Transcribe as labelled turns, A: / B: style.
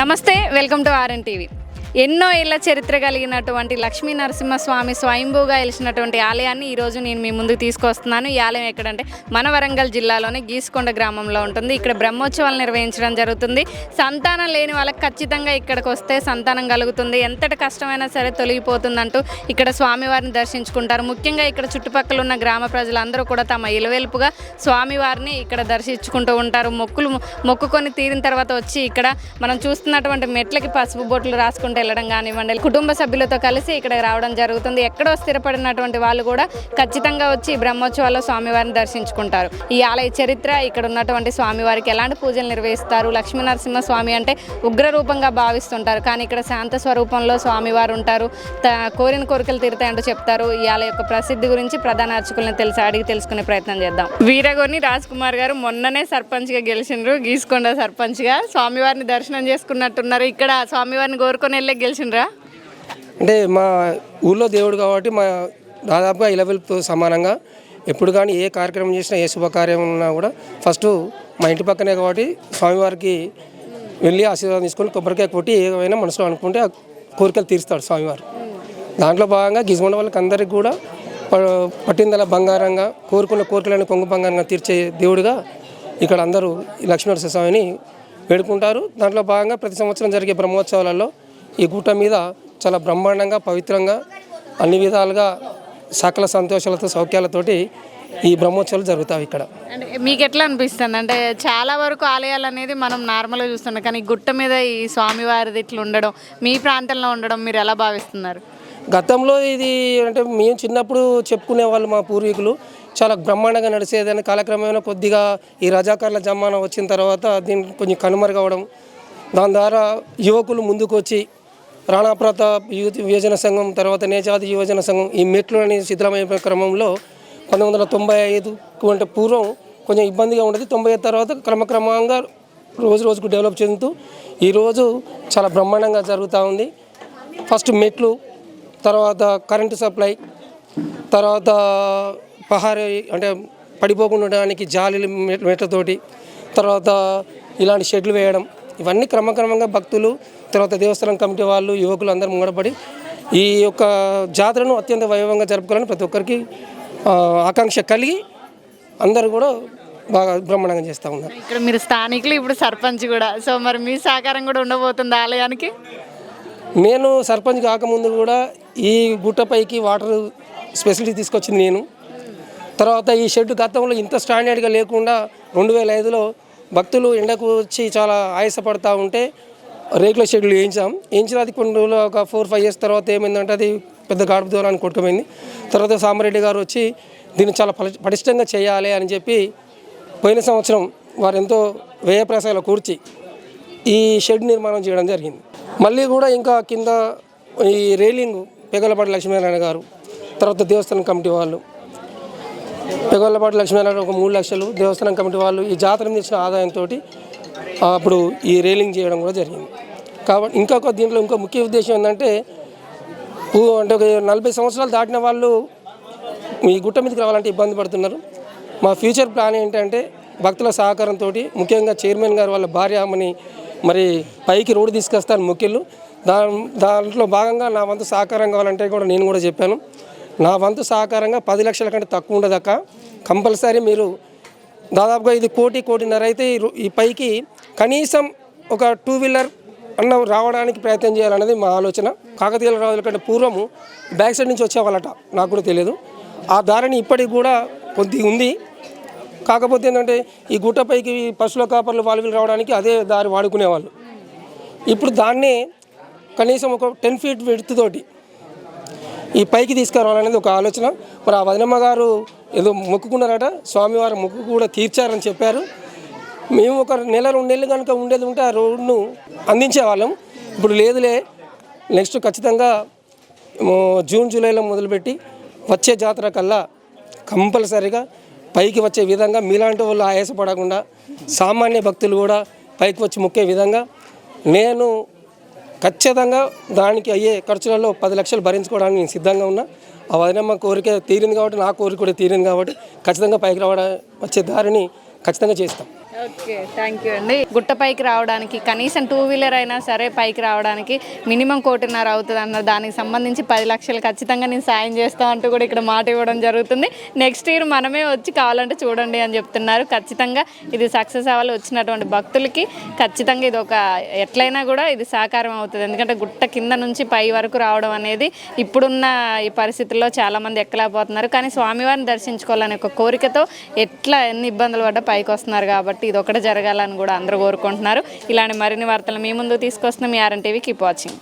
A: నమస్తే welcome to RN TV. ఎన్నో ఏళ్ళ చరిత్ర కలిగినటువంటి లక్ష్మీ నరసింహస్వామి స్వయంభూగా వెలిసినటువంటి ఆలయాన్ని ఈరోజు నేను మీ ముందుకు తీసుకొస్తున్నాను. ఈ ఆలయం ఎక్కడంటే మన వరంగల్ జిల్లాలోని గీసుకొండ గ్రామంలో ఉంటుంది. ఇక్కడ బ్రహ్మోత్సవాలు నిర్వహించడం జరుగుతుంది. సంతానం లేని వాళ్ళకి ఖచ్చితంగా ఇక్కడికి వస్తే సంతానం కలుగుతుంది. ఎంతటి కష్టమైనా సరే తొలగిపోతుందంటూ ఇక్కడ స్వామివారిని దర్శించుకుంటారు. ముఖ్యంగా ఇక్కడ చుట్టుపక్కల ఉన్న గ్రామ ప్రజలందరూ కూడా తమ ఇలవేల్పుగా స్వామివారిని ఇక్కడ దర్శించుకుంటూ ఉంటారు. మొక్కులు మొక్కుకొని తీరిన తర్వాత వచ్చి ఇక్కడ మనం చూస్తున్నటువంటి మెట్లకి పసుపు బొట్లు రాసుకుంటే వెళ్ళడం కానివ్వండి కుటుంబ సభ్యులతో కలిసి ఇక్కడ రావడం జరుగుతుంది. ఎక్కడో స్థిరపడినటువంటి వాళ్ళు కూడా ఖచ్చితంగా వచ్చి బ్రహ్మోత్సవాల్లో స్వామివారిని దర్శించుకుంటారు. ఈ ఆలయ చరిత్ర ఇక్కడ ఉన్నటువంటి స్వామివారికి ఎలాంటి పూజలు నిర్వహిస్తారు? లక్ష్మీనరసింహ స్వామి అంటే ఉగ్ర రూపంగా భావిస్తుంటారు. కానీ ఇక్కడ శాంత స్వరూపంలో స్వామివారు ఉంటారు. కోరిన కోరికలు తీరుతాయంటూ చెప్తారు. ఈ ఆలయ యొక్క ప్రసిద్ధి గురించి ప్రధాన అర్చకులను తెలిసి అడిగి తెలుసుకునే ప్రయత్నం చేద్దాం. వీరగోని రాజ్ కుమార్ గారు మొన్ననే సర్పంచ్గా గెలిచిండ్రు. గీసుకొండ సర్పంచ్గా స్వామివారిని దర్శనం చేసుకున్నట్టున్నారు. ఇక్కడ స్వామివారిని కోరుకొని వెళ్ళే గెలిచిండ్రా?
B: అంటే మా ఊళ్ళో దేవుడు కాబట్టి మా దాదాపుగా ఇలవెల్తో సమానంగా. ఎప్పుడు కానీ ఏ కార్యక్రమం చేసినా ఏ శుభకార్యం ఉన్నా కూడా ఫస్ట్ మా ఇంటి పక్కనే కాబట్టి స్వామివారికి వెళ్ళి ఆశీర్వాదం తీసుకొని కొబ్బరికాయ కొట్టి ఏమైనా మనసులో అనుకుంటే ఆ కోరికలు తీరుస్తాడు స్వామివారు. దాంట్లో భాగంగా గిజమండ వాళ్ళకి అందరికీ కూడా ప- పట్టిందల బంగారంగా కోరుకున్న కోరికలను కొంగు బంగారంగా తీర్చే దేవుడిగా ఇక్కడ అందరూ ఈ లక్ష్మీనరసింహ స్వామిని వేడుకుంటారు. దాంట్లో భాగంగా ప్రతి సంవత్సరం జరిగే బ్రహ్మోత్సవాలలో ఈ గుట్ట మీద చాలా బ్రహ్మాండంగా పవిత్రంగా అన్ని విధాలుగా సకల సంతోషాలతో సౌఖ్యాలతోటి ఈ బ్రహ్మోత్సవాలు జరుగుతాయి ఇక్కడ.
A: అంటే మీకు ఎట్లా అనిపిస్తుంది? అంటే చాలా వరకు ఆలయాలు అనేది మనం నార్మల్గా చూస్తున్నాం కానీ ఈ గుట్ట మీద ఈ స్వామివారిది ఇట్లా ఉండడం మీ ప్రాంతంలో ఉండడం మీరు ఎలా భావిస్తున్నారు?
B: గతంలో ఇది అంటే మేము చిన్నప్పుడు చెప్పుకునే వాళ్ళు మా పూర్వీకులు చాలా బ్రహ్మాండంగా నడిచేదని కాలక్రమేణా కొద్దిగా ఈ రజాకారుల జమానా వచ్చిన తర్వాత దీనికి కొంచెం కనుమరుగవడం దాని ద్వారా యువకులు ముందుకు వచ్చి రాణా ప్రతాప్ యూత్ యువజన సంఘం తర్వాత నేజాది యువజన సంఘం ఈ మెట్లు అనేది శిథిలమైన క్రమంలో పంతొమ్మిది వందల తొంభై ఐదు అంటే పూర్వం కొంచెం ఇబ్బందిగా ఉండేది. తొంభై ఐదు తర్వాత క్రమక్రమంగా రోజు రోజుకు డెవలప్ చెందుతూ ఈరోజు చాలా బ్రహ్మాండంగా జరుగుతూ ఉంది. ఫస్ట్ మెట్లు తర్వాత కరెంటు సప్లై తర్వాత పహారీ అంటే పడిపోకుండా ఉండడానికి జాలీలు మెట్లతోటి తర్వాత ఇలాంటి షెడ్లు వేయడం ఇవన్నీ క్రమక్రమంగా భక్తులు తర్వాత దేవస్థానం కమిటీ వాళ్ళు యువకులు అందరూ ముంగడపడి ఈ యొక్క జాతరను అత్యంత వైభవంగా జరుపుకోవాలని ప్రతి ఒక్కరికి ఆకాంక్ష కలిగి అందరూ కూడా బాగా బ్రహ్మాండంగా చేస్తూ ఉన్నారు.
A: ఇక్కడ మీరు స్థానికులు ఇప్పుడు సర్పంచ్ కూడా. సో మరి మీ సహకారం కూడా ఉండబోతుంది ఆలయానికి?
B: నేను సర్పంచ్ కాకముందు కూడా ఈ గుట్టపైకి వాటర్ స్పెసిలిటీ తీసుకొచ్చింది నేను. తర్వాత ఈ షెడ్ గతంలో ఇంత స్టాండర్డ్గా లేకుండా రెండు వేల ఐదులో భక్తులు ఎండకు వచ్చి చాలా ఆయాసపడతా ఉంటే రేకుల షెడ్లు వేయించాం. వేయించిన అది కొన్ని రోజులు ఒక ఫోర్ ఫైవ్ ఇయర్స్ తర్వాత ఏమైందంటే అది పెద్ద గాడుపు దూరానికి కొట్టుకుపోయింది. తర్వాత సామరెడ్డి గారు వచ్చి దీన్ని చాలా పలి- పటిష్టంగా చేయాలి అని చెప్పి పోయిన సంవత్సరం వారు ఎంతో వ్యయ కూర్చి ఈ షెడ్ నిర్మాణం చేయడం జరిగింది. మళ్ళీ కూడా ఇంకా కింద ఈ రైలింగ్ పెగలపాటి లక్ష్మీనారాయణ గారు తర్వాత దేవస్థానం కమిటీ వాళ్ళు పెగలపాటి లక్ష్మీనారాయణ ఒక మూడు లక్షలు దేవస్థానం కమిటీ వాళ్ళు ఈ జాతర మీద ఇచ్చిన ఆదాయంతో అప్పుడు ఈ రైలింగ్ చేయడం కూడా జరిగింది. కాబట్టి ఇంకొక దీంట్లో ఇంకో ముఖ్య ఉద్దేశం ఏంటంటే అంటే ఒక నలభై సంవత్సరాలు దాటిన వాళ్ళు ఈ గుట్ట మీదకి రావాలంటే ఇబ్బంది పడుతున్నారు. మా ఫ్యూచర్ ప్లాన్ ఏంటంటే భక్తుల సహకారంతో ముఖ్యంగా చైర్మన్ గారు వాళ్ళ భార్య ఆమెని మరి పైకి రోడ్డు తీసుకొస్తాను ముఖ్యులు. దా దాంట్లో భాగంగా నా వంతు సహకారం కావాలంటే కూడా నేను కూడా చెప్పాను. నా వంతు సహకారంగా పది లక్షల కంటే తక్కువ ఉండదక్క. కంపల్సరీ మీరు దాదాపుగా ఇది కోటి కోటిన్నర అయితే ఈ రో- ఈ పైకి కనీసం ఒక టూ వీలర్ అన్న రావడానికి ప్రయత్నం చేయాలన్నది మా ఆలోచన. కాకతీయుల రాజుల కంటే పూర్వము బ్యాక్ సైడ్ నుంచి వచ్చేవాళ్ళట నాకు కూడా తెలియదు ఆ దారిని ఇప్పటికి కూడా కొద్ది ఉంది. కాకపోతే ఏంటంటే ఈ గుట్టపైకి పశువుల కాపర్లు వాళ్ళు రావడానికి అదే దారి వాడుకునేవాళ్ళు. ఇప్పుడు దాన్నే కనీసం ఒక టెన్ ఫీట్ విడ్త్ తోటి ఈ పైకి తీసుకురావాలనేది ఒక ఆలోచన. మరి ఆ వదినమ్మ గారు ఏదో మొక్కుకున్నారట స్వామివారు మొక్కు కూడా తీర్చారని చెప్పారు. మేము ఒక నెల రెండు నెలలు కనుక ఉండేది ఉంటే ఆ రోడ్ను అందించేవాళ్ళం. ఇప్పుడు లేదులే. నెక్స్ట్ ఖచ్చితంగా జూన్ జూలైలో మొదలుపెట్టి వచ్చే జాతర కల్లా కంపల్సరిగా పైకి వచ్చే విధంగా మీలాంటి వాళ్ళు ఆయాసపడకుండా సామాన్య భక్తులు కూడా పైకి వచ్చి మొక్కే విధంగా నేను ఖచ్చితంగా దానికి అయ్యే ఖర్చులలో పది లక్షలు భరించుకోవడానికి నేను సిద్ధంగా ఉన్నా. ఆ వదినమ్మ కోరిక తీరింది కాబట్టి నా కోరిక కూడా తీరింది కాబట్టి ఖచ్చితంగా పైకి రావడం వచ్చే దారిని ఖచ్చితంగా చేస్తాం.
A: ఓకే థ్యాంక్ యూ అండి. గుట్ట పైకి రావడానికి కనీసం టూ వీలర్ అయినా సరే పైకి రావడానికి మినిమం కోటిన్నర అవుతుంది అన్న దానికి సంబంధించి పది లక్షలు ఖచ్చితంగా నేను సాయం చేస్తాను అంటూ కూడా ఇక్కడ మాట ఇవ్వడం జరుగుతుంది. నెక్స్ట్ ఇయర్ మనమే వచ్చి కావాలంటే చూడండి అని చెప్తున్నారు. ఖచ్చితంగా ఇది సక్సెస్ అవ్వాలి వచ్చినటువంటి భక్తులకి. ఖచ్చితంగా ఇది ఒక ఎట్లయినా కూడా ఇది సాకారం అవుతుంది. ఎందుకంటే గుట్ట కింద నుంచి పై వరకు రావడం అనేది ఇప్పుడున్న ఈ పరిస్థితుల్లో చాలామంది ఎక్కలేకపోతున్నారు. కానీ స్వామివారిని దర్శించుకోవాలనే ఒక కోరికతో ఎట్లా ఎన్ని ఇబ్బందులు పడ్డా పైకి వస్తున్నారు కాబట్టి కాబట్టి ఇది ఒకటి జరగాలని కూడా అందరూ కోరుకుంటున్నారు. ఇలాంటి మరిన్ని వార్తలు మీ ముందు తీసుకొస్తున్న మీ ఆర్ఎన్ టీవీ కీప్ వాచింగ్